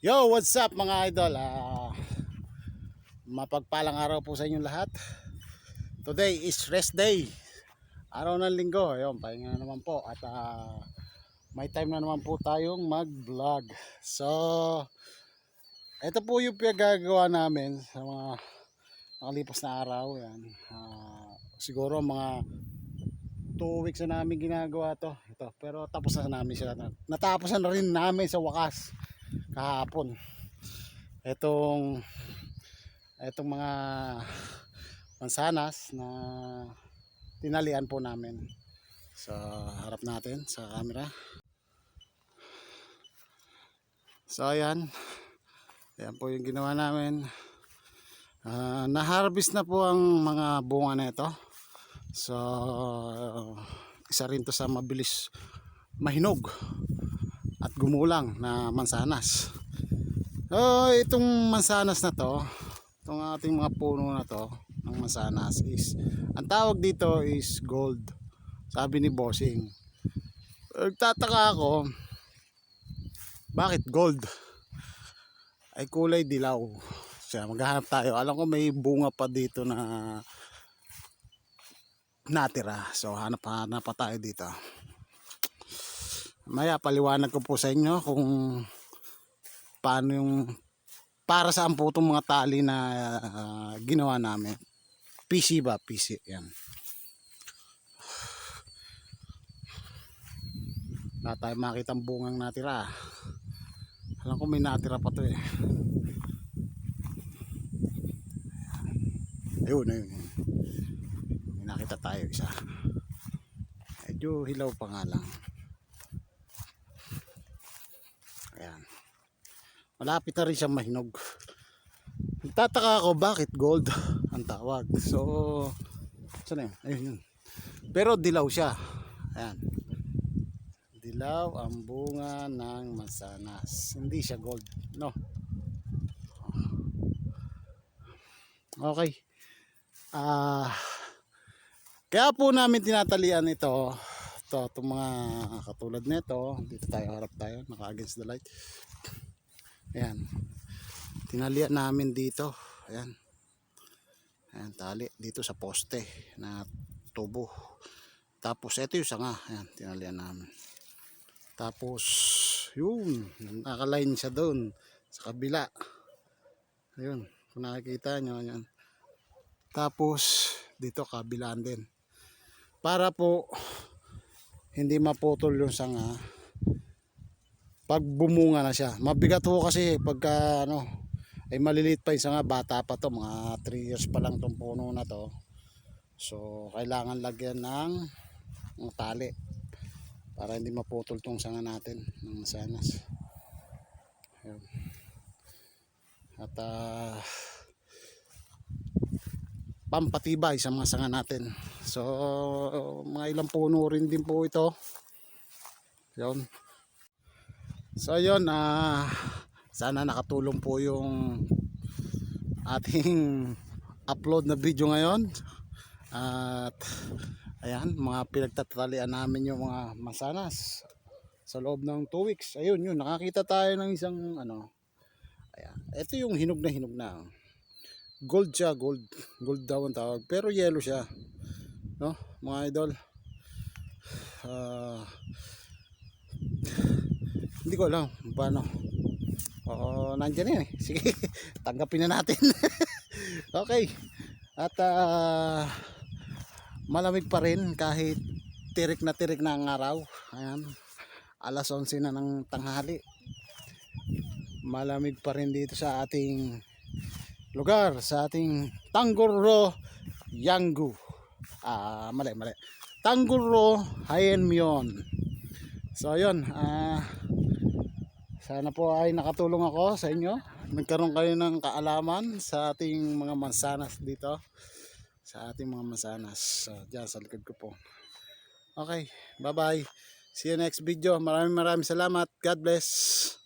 Yo, what's up mga idol? Ah, mapagpalang araw po sa inyong lahat. Today is rest day. Araw ng linggo. Ayun, pahinga na naman po. At ah, may time na naman po tayong mag-vlog. So, ito po yung pinagagawa namin sa mga nakalipas na araw. Yan. Ah, siguro mga 2 weeks na namin ginagawa to. Ito. Pero tapos na namin sila. Natapos na rin namin sa wakas kahapon. Etong etong mga mansanas na tinalian po namin sa harap natin sa camera. So ayan. Ayan po yung ginawa namin. Ah, na-harvest na po ang mga bunga na ito. So isa rin to sa mabilis mahinog at gumulang na mansanas. Oh, itong mansanas na to, itong ating mga puno na to, ng mansanas is, ang tawag dito is gold. Sabi ni Bossing. Nagtataka ako, bakit gold? Ay kulay dilaw. Siya, maghahanap tayo. Alam ko may bunga pa dito na natira. So hanap hanap pa tayo dito. Maya paliwanag ko po sa inyo kung paano yung para saan po itong mga tali na ah, ginawa namin. PC ba? PC. Yan. Wala tayo makita ang bungang natira. Alam ko may natira pa to eh. Ayun. ayun. May nakita tayo isa. Medyo hilaw pa nga lang. Malapit na rin siyang mahinog. Nagtataka ako bakit gold ang tawag. So, saan yun? Ayun yun. Pero dilaw siya. Ayan. Dilaw ang bunga ng mansanas. Hindi siya gold. No. Okay. Ah, kaya po namin tinatalian ito. Ito, itong mga katulad nito. Dito tayo, harap tayo. Naka against the light. Ayan. Tinalian namin dito. Ayan. Ayan, tali. Dito sa poste na tubo. Tapos, ito yung sanga. Ayan, tinalian namin. Tapos, yun. Nakaline siya doon. Sa kabila. Ayun. Kung nakikita nyo, ayan. Tapos, dito kabilaan din. Para po, hindi maputol yung sanga pag bumunga na siya. Mabigat ho kasi pagka ano, ay maliliit pa yung sanga, bata pa to, mga 3 years pa lang tong puno na to. So, kailangan lagyan ng, ng tali para hindi maputol tong sanga natin ng sanas. Ayun. At ah, pampatibay sa mga sanga natin. So, mga ilang puno rin din po ito. Yun. So, yun. ah sana nakatulong po yung ating upload na video ngayon. At, ayan, mga pinagtatalian namin yung mga masanas sa loob ng 2 weeks. Ayun, yun. Nakakita tayo ng isang, ano, ayan. Ito yung hinog na hinog na. Gold siya, gold. Gold daw ang tawag. Pero yellow siya. No, mga idol. Ah, hindi ko alam paano. Oo, nandiyan yan eh. Sige, tanggapin na natin. okay. At ah, malamig pa rin kahit tirik na tirik na ang araw. Ayan. Alas 11 na ng tanghali. Malamig pa rin dito sa ating lugar, sa ating Tangguro Yanggu. Ah, mali, mali. Tangguro Hayenmyon. So, yun. Ah, sana po ay nakatulong ako sa inyo. Nagkaroon kayo ng kaalaman sa ating mga mansanas dito. Sa ating mga mansanas. So, dyan sa likod ko po. Okay. Bye-bye. See you next video. Maraming maraming salamat. God bless.